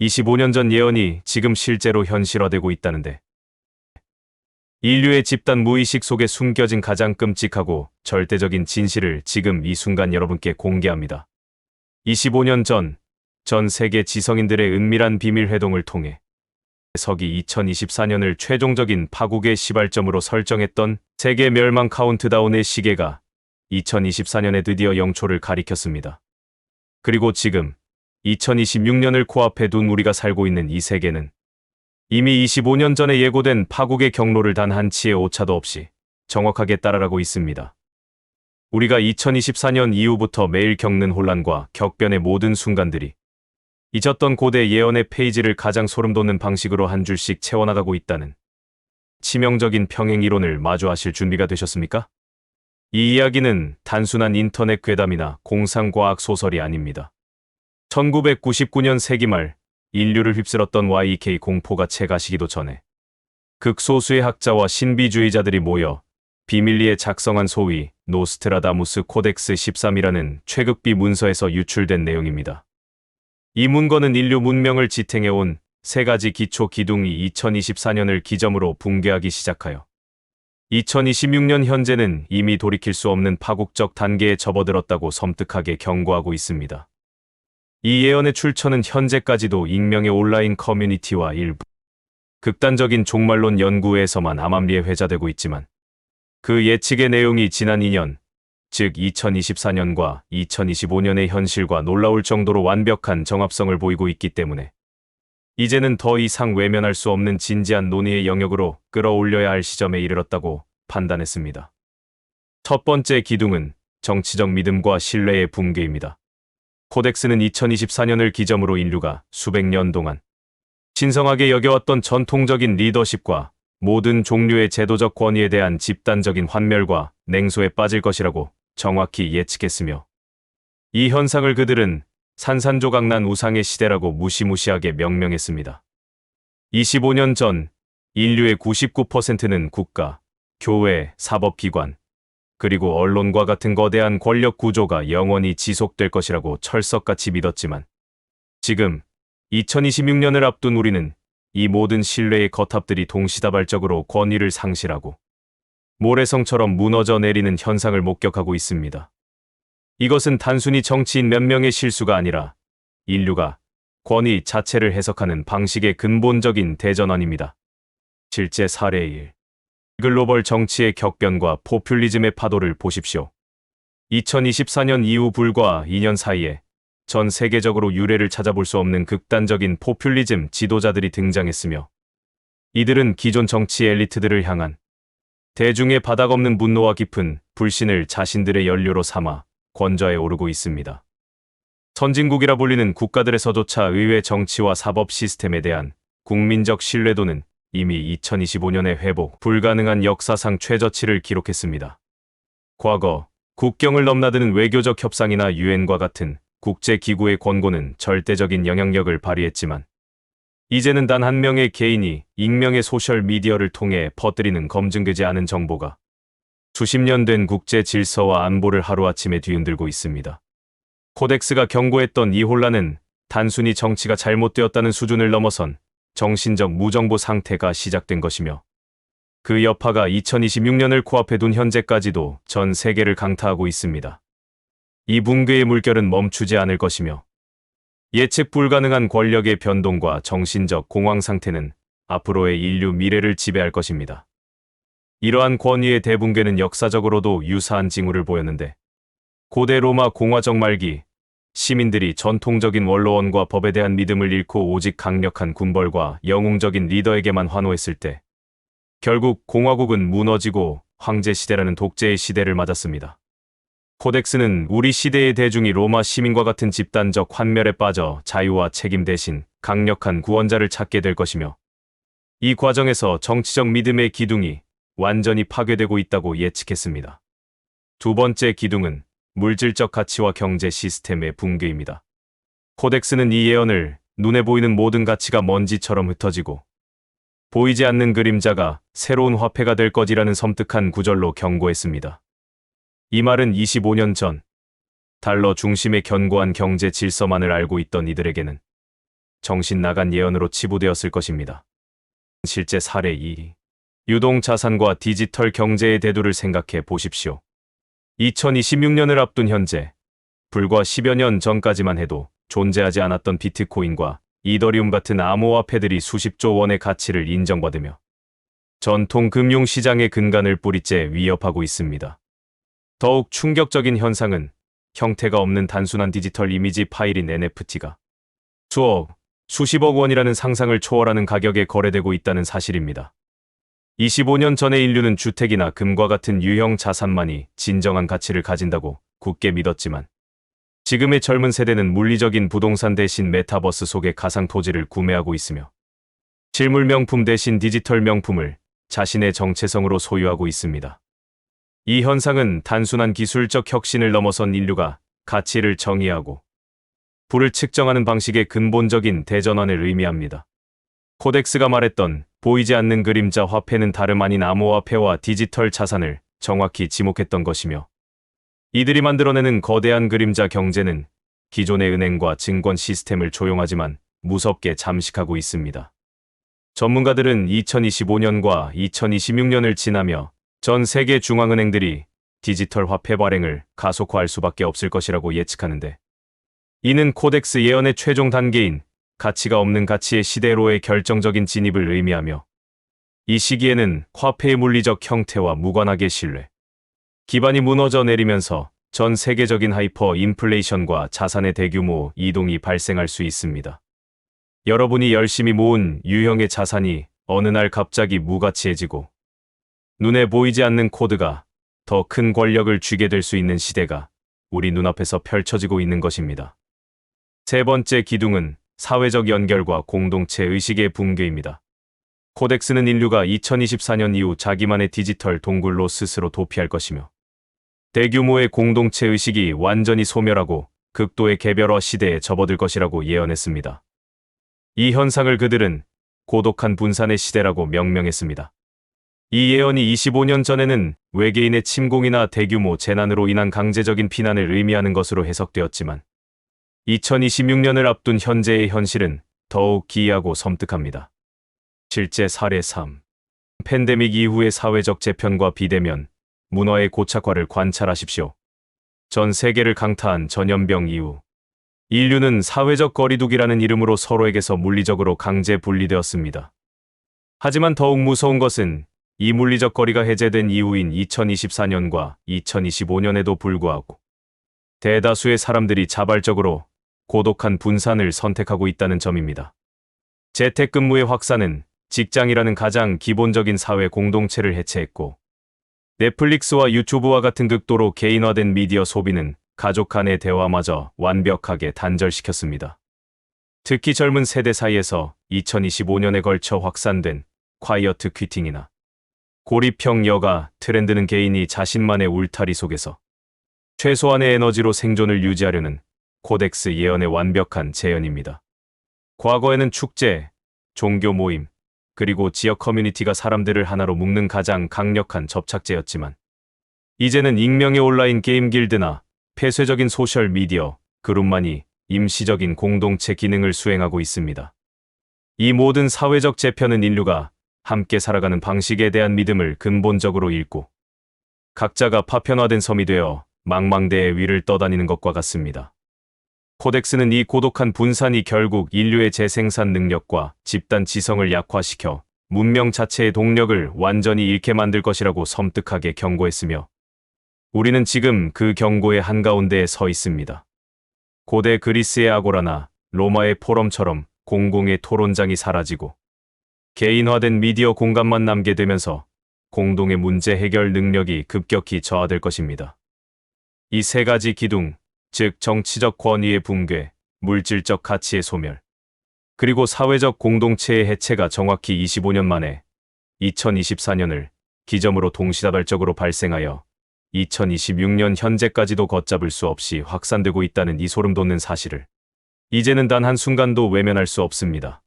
25년 전 예언이 지금 실제로 현실화되고 있다는데. 인류의 집단 무의식 속에 숨겨진 가장 끔찍하고 절대적인 진실을 지금 이 순간 여러분께 공개합니다. 25년 전, 전 세계 지성인들의 은밀한 비밀 회동을 통해 서기 2024년을 최종적인 파국의 시발점으로 설정했던 세계 멸망 카운트다운의 시계가 2024년에 드디어 영초를 가리켰습니다. 그리고 지금 2026년을 코앞에 둔 우리가 살고 있는 이 세계는 이미 25년 전에 예고된 파국의 경로를 단 한 치의 오차도 없이 정확하게 따라가고 있습니다. 우리가 2024년 이후부터 매일 겪는 혼란과 격변의 모든 순간들이 잊었던 고대 예언의 페이지를 가장 소름돋는 방식으로 한 줄씩 채워나가고 있다는 치명적인 평행 이론을 마주하실 준비가 되셨습니까? 이 이야기는 단순한 인터넷 괴담이나 공상과학 소설이 아닙니다. 1999년 세기 말 인류를 휩쓸었던 Y2K 공포가 채가시기도 전에 극소수의 학자와 신비주의자들이 모여 비밀리에 작성한 소위 노스트라다무스 코덱스 13이라는 최극비 문서에서 유출된 내용입니다. 이 문건은 인류 문명을 지탱해온 세 가지 기초 기둥이 2024년을 기점으로 붕괴하기 시작하여 2026년 현재는 이미 돌이킬 수 없는 파국적 단계에 접어들었다고 섬뜩하게 경고하고 있습니다. 이 예언의 출처는 현재까지도 익명의 온라인 커뮤니티와 일부 극단적인 종말론 연구에서만 암암리에 회자되고 있지만 그 예측의 내용이 지난 2년, 즉 2024년과 2025년의 현실과 놀라울 정도로 완벽한 정합성을 보이고 있기 때문에 이제는 더 이상 외면할 수 없는 진지한 논의의 영역으로 끌어올려야 할 시점에 이르렀다고 판단했습니다. 첫 번째 기둥은 정치적 믿음과 신뢰의 붕괴입니다. 코덱스는 2024년을 기점으로 인류가 수백 년 동안 신성하게 여겨왔던 전통적인 리더십과 모든 종류의 제도적 권위에 대한 집단적인 환멸과 냉소에 빠질 것이라고 정확히 예측했으며 이 현상을 그들은 산산조각난 우상의 시대라고 무시무시하게 명명했습니다. 25년 전 인류의 99%는 국가, 교회, 사법기관, 그리고 언론과 같은 거대한 권력 구조가 영원히 지속될 것이라고 철석같이 믿었지만 지금 2026년을 앞둔 우리는 이 모든 신뢰의 거탑들이 동시다발적으로 권위를 상실하고 모래성처럼 무너져 내리는 현상을 목격하고 있습니다. 이것은 단순히 정치인 몇 명의 실수가 아니라 인류가 권위 자체를 해석하는 방식의 근본적인 대전환입니다. 실제 사례 1. 글로벌 정치의 격변과 포퓰리즘의 파도를 보십시오. 2024년 이후 불과 2년 사이에 전 세계적으로 유례를 찾아볼 수 없는 극단적인 포퓰리즘 지도자들이 등장했으며 이들은 기존 정치 엘리트들을 향한 대중의 바닥 없는 분노와 깊은 불신을 자신들의 연료로 삼아 권좌에 오르고 있습니다. 선진국이라 불리는 국가들에서조차 의회 정치와 사법 시스템에 대한 국민적 신뢰도는 이미 2025년에 회복 불가능한 역사상 최저치를 기록했습니다. 과거 국경을 넘나드는 외교적 협상이나 유엔과 같은 국제기구의 권고는 절대적인 영향력을 발휘했지만 이제는 단 한 명의 개인이 익명의 소셜 미디어를 통해 퍼뜨리는 검증되지 않은 정보가 수십 년 된 국제 질서와 안보를 하루아침에 뒤흔들고 있습니다. 코덱스가 경고했던 이 혼란은 단순히 정치가 잘못되었다는 수준을 넘어선 정신적 무정보 상태가 시작된 것이며 그 여파가 2026년을 코앞에 둔 현재까지도 전 세계를 강타하고 있습니다. 이 붕괴의 물결은 멈추지 않을 것이며 예측 불가능한 권력의 변동과 정신적 공황 상태는 앞으로의 인류 미래를 지배할 것입니다. 이러한 권위의 대붕괴는 역사적으로도 유사한 징후를 보였는데 고대 로마 공화정 말기 시민들이 전통적인 원로원과 법에 대한 믿음을 잃고 오직 강력한 군벌과 영웅적인 리더에게만 환호했을 때 결국 공화국은 무너지고 황제 시대라는 독재의 시대를 맞았습니다. 코덱스는 우리 시대의 대중이 로마 시민과 같은 집단적 환멸에 빠져 자유와 책임 대신 강력한 구원자를 찾게 될 것이며 이 과정에서 정치적 믿음의 기둥이 완전히 파괴되고 있다고 예측했습니다. 두 번째 기둥은 물질적 가치와 경제 시스템의 붕괴입니다. 코덱스는 이 예언을 눈에 보이는 모든 가치가 먼지처럼 흩어지고 보이지 않는 그림자가 새로운 화폐가 될 것이라는 섬뜩한 구절로 경고했습니다. 이 말은 25년 전 달러 중심의 견고한 경제 질서만을 알고 있던 이들에게는 정신 나간 예언으로 치부되었을 것입니다. 실제 사례 2. 유동 자산과 디지털 경제의 대두를 생각해 보십시오. 2026년을 앞둔 현재, 불과 10여 년 전까지만 해도 존재하지 않았던 비트코인과 이더리움 같은 암호화폐들이 수십조 원의 가치를 인정받으며 전통 금융시장의 근간을 뿌리째 위협하고 있습니다. 더욱 충격적인 현상은 형태가 없는 단순한 디지털 이미지 파일인 NFT가 수억, 수십억 원이라는 상상을 초월하는 가격에 거래되고 있다는 사실입니다. 25년 전의 인류는 주택이나 금과 같은 유형 자산만이 진정한 가치를 가진다고 굳게 믿었지만 지금의 젊은 세대는 물리적인 부동산 대신 메타버스 속의 가상 토지를 구매하고 있으며 실물 명품 대신 디지털 명품을 자신의 정체성으로 소유하고 있습니다. 이 현상은 단순한 기술적 혁신을 넘어선 인류가 가치를 정의하고 부를 측정하는 방식의 근본적인 대전환을 의미합니다. 코덱스가 말했던 보이지 않는 그림자 화폐는 다름 아닌 암호화폐와 디지털 자산을 정확히 지목했던 것이며 이들이 만들어내는 거대한 그림자 경제는 기존의 은행과 증권 시스템을 조용하지만 무섭게 잠식하고 있습니다. 전문가들은 2025년과 2026년을 지나며 전 세계 중앙은행들이 디지털 화폐 발행을 가속화할 수밖에 없을 것이라고 예측하는데 이는 코덱스 예언의 최종 단계인 가치가 없는 가치의 시대로의 결정적인 진입을 의미하며 이 시기에는 화폐의 물리적 형태와 무관하게 신뢰, 기반이 무너져 내리면서 전 세계적인 하이퍼 인플레이션과 자산의 대규모 이동이 발생할 수 있습니다. 여러분이 열심히 모은 유형의 자산이 어느 날 갑자기 무가치해지고 눈에 보이지 않는 코드가 더 큰 권력을 쥐게 될 수 있는 시대가 우리 눈앞에서 펼쳐지고 있는 것입니다. 세 번째 기둥은 사회적 연결과 공동체 의식의 붕괴입니다. 코덱스는 인류가 2024년 이후 자기만의 디지털 동굴로 스스로 도피할 것이며 대규모의 공동체 의식이 완전히 소멸하고 극도의 개별화 시대에 접어들 것이라고 예언했습니다. 이 현상을 그들은 고독한 분산의 시대라고 명명했습니다. 이 예언이 25년 전에는 외계인의 침공이나 대규모 재난으로 인한 강제적인 피난을 의미하는 것으로 해석되었지만 2026년을 앞둔 현재의 현실은 더욱 기이하고 섬뜩합니다. 실제 사례 3. 팬데믹 이후의 사회적 재편과 비대면, 문화의 고착화를 관찰하십시오. 전 세계를 강타한 전염병 이후 인류는 사회적 거리두기라는 이름으로 서로에게서 물리적으로 강제 분리되었습니다. 하지만 더욱 무서운 것은 이 물리적 거리가 해제된 이후인 2024년과 2025년에도 불구하고 대다수의 사람들이 자발적으로 고독한 분산을 선택하고 있다는 점입니다. 재택근무의 확산은 직장이라는 가장 기본적인 사회 공동체를 해체했고 넷플릭스와 유튜브와 같은 극도로 개인화된 미디어 소비는 가족 간의 대화마저 완벽하게 단절시켰습니다. 특히 젊은 세대 사이에서 2025년에 걸쳐 확산된 콰이어트 퀴팅이나 고립형 여가 트렌드는 개인이 자신만의 울타리 속에서 최소한의 에너지로 생존을 유지하려는 코덱스 예언의 완벽한 재현입니다. 과거에는 축제, 종교 모임, 그리고 지역 커뮤니티가 사람들을 하나로 묶는 가장 강력한 접착제였지만 이제는 익명의 온라인 게임 길드나 폐쇄적인 소셜 미디어 그룹만이 임시적인 공동체 기능을 수행하고 있습니다. 이 모든 사회적 재편은 인류가 함께 살아가는 방식에 대한 믿음을 근본적으로 잃고 각자가 파편화된 섬이 되어 망망대해 위를 떠다니는 것과 같습니다. 코덱스는 이 고독한 분산이 결국 인류의 재생산 능력과 집단 지성을 약화시켜 문명 자체의 동력을 완전히 잃게 만들 것이라고 섬뜩하게 경고했으며 우리는 지금 그 경고의 한가운데에 서 있습니다. 고대 그리스의 아고라나 로마의 포럼처럼 공공의 토론장이 사라지고 개인화된 미디어 공간만 남게 되면서 공동의 문제 해결 능력이 급격히 저하될 것입니다. 이 세 가지 기둥, 즉 정치적 권위의 붕괴, 물질적 가치의 소멸, 그리고 사회적 공동체의 해체가 정확히 25년 만에 2024년을 기점으로 동시다발적으로 발생하여 2026년 현재까지도 걷잡을 수 없이 확산되고 있다는 이 소름 돋는 사실을 이제는 단 한순간도 외면할 수 없습니다.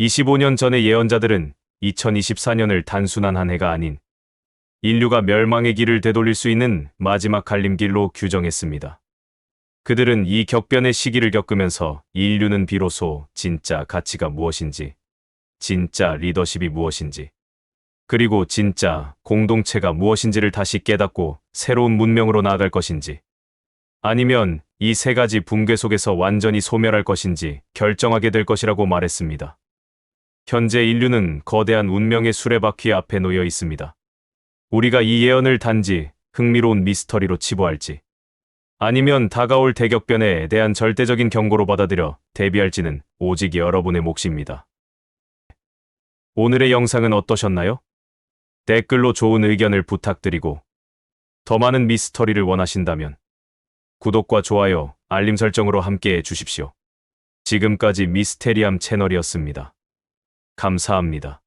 25년 전의 예언자들은 2024년을 단순한 한 해가 아닌 인류가 멸망의 길을 되돌릴 수 있는 마지막 갈림길로 규정했습니다. 그들은 이 격변의 시기를 겪으면서 인류는 비로소 진짜 가치가 무엇인지, 진짜 리더십이 무엇인지, 그리고 진짜 공동체가 무엇인지를 다시 깨닫고 새로운 문명으로 나아갈 것인지, 아니면 이 세 가지 붕괴 속에서 완전히 소멸할 것인지 결정하게 될 것이라고 말했습니다. 현재 인류는 거대한 운명의 수레바퀴 앞에 놓여 있습니다. 우리가 이 예언을 단지 흥미로운 미스터리로 치부할지, 아니면 다가올 대격변에 대한 절대적인 경고로 받아들여 대비할지는 오직 여러분의 몫입니다. 오늘의 영상은 어떠셨나요? 댓글로 좋은 의견을 부탁드리고, 더 많은 미스터리를 원하신다면, 구독과 좋아요, 알림 설정으로 함께 해 주십시오. 지금까지 미스테리함 채널이었습니다. 감사합니다.